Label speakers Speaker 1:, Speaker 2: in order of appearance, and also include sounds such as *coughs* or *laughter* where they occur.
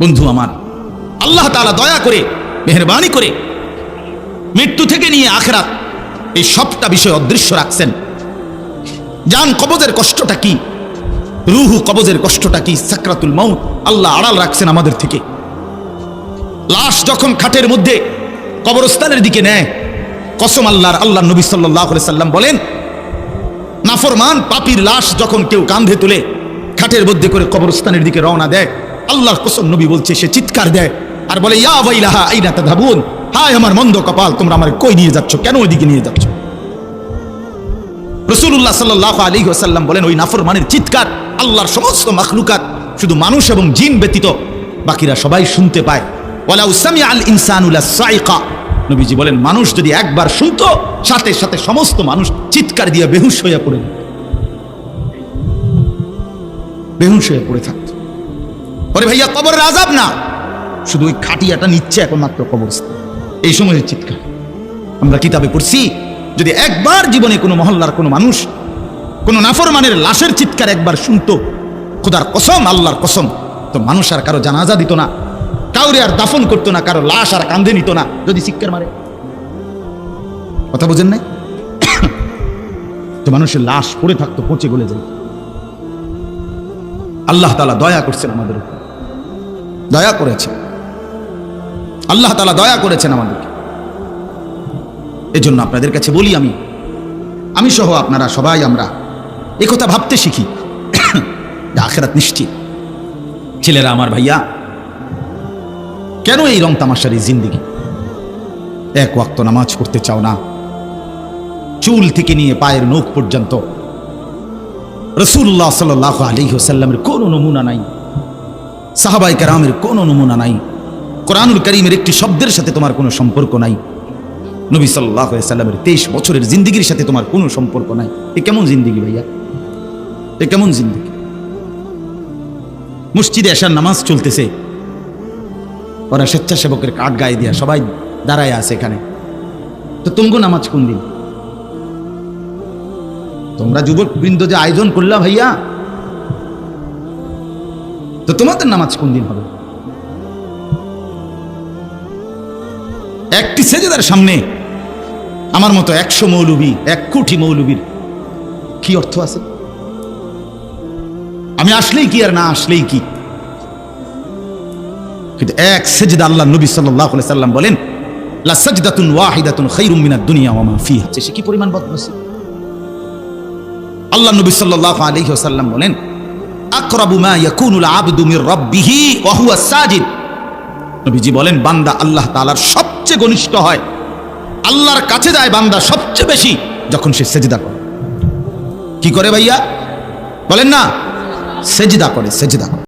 Speaker 1: বন্ধু আমার, আল্লাহ তালা দয়া করে, মেহরবানি করে মৃত্যু থেকে নিয়ে আখেরাত এই সবটা বিষয় অদৃশ্য রাখছেন। জান কবজের কষ্টটা কি? রুহু কবজের কষ্টটা কি? সাকরাতুল মৌত আল্লাহ আড়াল রাখছেন আমাদের থেকে। লাশ যখন খাটের মধ্যে কবরস্থানের দিকে নেয়, কসম আল্লাহর আল্লাহ নবী সাল্লাহ সাল্লাম বলেন, নাফরমান পাপির লাশ যখন কেউ কান্ধে তুলে খাটের মধ্যে করে কবরস্থানের দিকে রওনা দেয় আল্লাহর কসম নবী বলছে, সে চিৎকার দেয় আর বলে, ইয়া ভাইলাহা আইনা তাধাবুন হায় আমার মন্দ কপাল, তোমরা আমার কই নিয়ে যাচ্ছ? কেন ওইদিকে নিয়ে যাচ্ছ? রসুল্লাহ সাল্লাহ আলী ওসাল্লাম বলেন, ওই নাফরমানের চিৎকার আল্লাহর সমস্ত মাখলুকাত, শুধু মানুষ এবং জিন ব্যতীত বাকিরা সবাই শুনতে পায়। ওয়ালাউ সামিআ আল ইনসানুলা সাইকা নবীজি বলেন, মানুষ যদি একবার শুনতো, সাথে সাথে সমস্ত মানুষ চিৎকার দিয়ে বেহুশ হয়ে পড়ে। বেহুশ হয়ে পড়ে থাকতো। ওরে ভাইয়া কবরের আজাব না। শুধু ওই খাটিয়াটা নিচ্ছে এখন মাত্র কবরস্থান এই সময়ের চিৎকার। আমরা কিতাবে পড়ছি, যদি একবার জীবনে কোনো মহল্লার কোনো মানুষ কোনো নাফরমানের লাশের চিৎকার একবার শুনতো, খোদার কসম, আল্লাহর কসম, তো মানুষ আর কারও জানাজা দিত না, কাউরে আর দাফন করতো না, কারও লাশ আর কান্ধে নিত না, যদি চিৎকার মারে। কথা বোঝেন নাই? *coughs* তো মানুষের লাশ পড়ে থাকতো, পচে গলে যেত। আল্লাহ তালা দয়া করছেন আমাদের উপর। দয়া করেছেন। আল্লাহ তালা দয়া করেছেন আমাদেরকে। এজন্য আপনাদের কাছে বলি আমি আমি সহ আপনারা সবাই আমরা কথা ভাবতে শিখি। *coughs* আখেরাত নিশ্চিত। ছেলেরা আমার ভাইয়া, কেন এই রং তামাশার এই জিন্দিগি? এক ওয়াক্ত নামাজ পড়তে চাও না? চুল থেকে নিয়ে পায়ের নখ পর্যন্ত? রসুল্লাহ সাল আলী হোসাল্লামের কোনো নমুনা নাই। সাহাবাই কারামের কোনো নমুনা নাই। কোরআনুল করিমের একটি শব্দের সাথে তোমার কোনো সম্পর্ক নাই। নবী সাল্লাহ সাল্লামের তেইশ বছরের জিন্দিগির সাথে তোমার কোনো সম্পর্ক নাই। এ কেমন জিন্দিগি ভাইয়া? এ কেমন জিন্দিগি? মসজিদে আসার নামাজ চলতেছে। ওরা স্বেচ্ছাসেবকের কাঠ গায়ে দিয়া সবাই দাঁড়ায় আছে এখানে। তো তুমগো নামাজ কোন দিন? তোমরা যুবক বৃন্দ যে আয়োজন করলা ভাইয়া তো তোমাদের নামাজ কোন দিন হবে? একটি সেজেদার সামনে আমার মতো একশো মৌলবী, এক কোটি মৌলবীর কি অর্থ আছে? আমি আসলেই কি আর না আসলেই কি? কিন্তু এক সেজদা আল্লাহ নবী আলাইহি সাল্লাম বলেন, লা সাজদাতুন ওয়াহিদাতুন মিনাদ দুনিয়া ওয়া মা ফিহা। সে কি পরিমাণ বদনসিব আল্লাহ নবী সাল্লাল্লাহু আলাইহি বলেন আকরাবু মা ইয়াকুনুল আবদু মির রাব্বিহি ওয়া হুয়া নবীজি বলেন, বান্দা আল্লাহ তাআলার সবচেয়ে ঘনিষ্ঠ হয়। আল্লাহর কাছে যায় বান্দা সবচেয়ে বেশি যখন সে সেজদা করে। কি করে ভাইয়া? বলেন না? সেজদা করে সেজদা করে।